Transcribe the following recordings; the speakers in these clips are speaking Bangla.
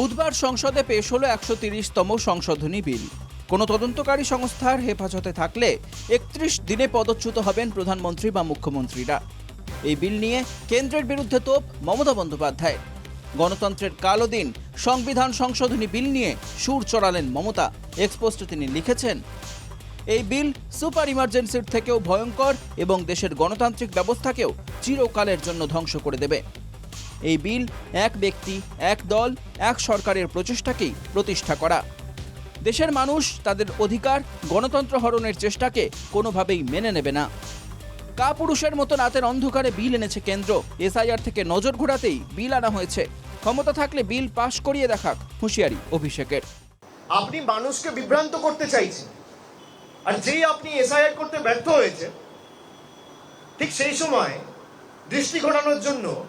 বুধবার সংসদে পেশ হলো একশো তিরিশতম সংশোধনী বিল। কোনো তদন্তকারী সংস্থার হেফাজতে থাকলে একত্রিশ দিনে পদচ্যুত হবেন প্রধানমন্ত্রী বা মুখ্যমন্ত্রীরা। এই বিল নিয়ে কেন্দ্রের বিরুদ্ধে তোপ মমতা বন্দ্যোপাধ্যায়। গণতন্ত্রের কালো দিন, সংবিধান সংশোধনী বিল নিয়ে সুর চড়ালেন মমতা, এক্সপোস্টে তিনি লিখেছেন, এই বিল সুপার ইমার্জেন্সির থেকেও ভয়ঙ্কর এবং দেশের গণতান্ত্রিক ব্যবস্থাকেও চিরকালের জন্য ধ্বংস করে দেবে। এই বিল এক ব্যক্তি, এক দল, এক সরকারের প্রচেষ্টাকেই প্রতিষ্ঠা করা। দেশের মানুষ তাদের অধিকার, গণতন্ত্র হরণের চেষ্টাকে কোনোভাবেই মেনে নেবে না। কাপুরুষের মতো রাতের অন্ধকারে বিল এনেছে কেন্দ্র। এসআইআর থেকে নজর ঘোরাতেই বিল আনা হয়েছে। ক্ষমতা থাকলে বিল পাশ করিয়ে দেখাক হুঁশিয়ারি অভিষেকের। আপনি মানুষকে বিভ্রান্ত করতে চাইছেন। আর যেই আপনি এসআইআর করতে ব্যর্থ হয়েছে ঠিক সেই সময় দৃষ্টি ঘটানোর জন্য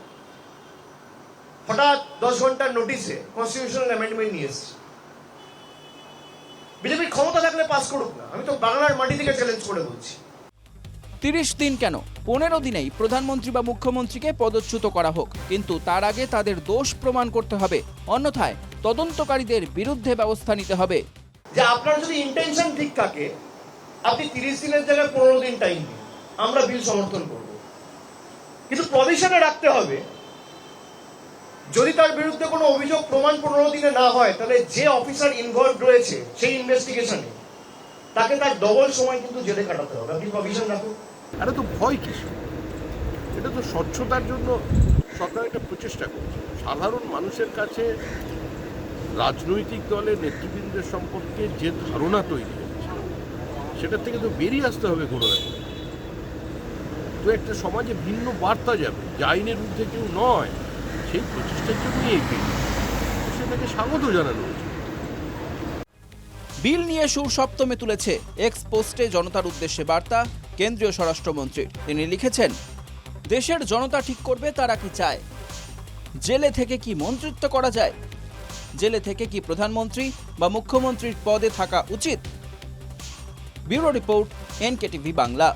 হঠাৎ দশ ঘণ্টার নোটিশে কনস্টিটিউশনাল অ্যামেন্ডমেন্ট নিয়ে এসছে। বিজেপি ক্ষমতা থাকলে পাস করুক না। আমি তো বাংলার মাটি থেকে চ্যালেঞ্জ করে বলছি। তিরিশ দিন কেন? পনেরো দিনেই প্রধানমন্ত্রী বা মুখ্যমন্ত্রীকে পদচ্যুত করা হোক। কিন্তু তার আগে তাদের দোষ প্রমাণ করতে হবে। অন্যথায় তদন্তকারীদের বিরুদ্ধে ব্যবস্থা নিতে হবে। যে আপনার যদি ইন্টেনশন ঠিক থাকে আপনি তিরিশ দিনের জায়গায় পনেরো দিন টাইম দিন। আমরা বিল সমর্থন করব। কিন্তু প্রভিশনে রাখতে হবে। যদি তার বিরুদ্ধে কোনো অভিযোগ প্রমাণ পনেরো দিনে না হয়, তাহলে যে অফিসার ইনভলভ রয়েছে সেই ইনভেস্টিগেশনে তাকে তার ডবল সময় কিন্তু জেলে কাটাতে হবে। আপনি প্রভিশন রাখুন এটা তো ভয় কিসে এটা তো স্বচ্ছতার জন্য সরকার একটা প্রচেষ্টা করছে। সাধারণ মানুষের কাছে রাজনৈতিক দলের নেতৃবৃন্দের সম্পর্কে যে ধারণা তৈরি হয়েছে সেটা থেকে তো বেরিয়ে আসতে হবে কোনো। তো একটা সমাজে ভিন্ন বার্তা যাবে। যে আইনের ঊর্ধ্বে কেউ নয়। সেই প্রচেষ্টার এই বিল সেটাকে স্বাগত জানানো উচিত বিল নিয়ে সুর সপ্তমে তুলেছে এক্স পোস্টে জনতার উদ্দেশ্যে বার্তা, কেন্দ্রীয় স্বরাষ্ট্রমন্ত্রী। তিনি লিখেছেন, দেশের জনতা ঠিক করবে, তারা কি চায়? জেলে থেকে কি মন্ত্রিত্ব করা যায়? জেলে থেকে কি প্রধানমন্ত্রী বা মুখ্যমন্ত্রীর পদে থাকা উচিত? Bureau report, NKTV Bangla.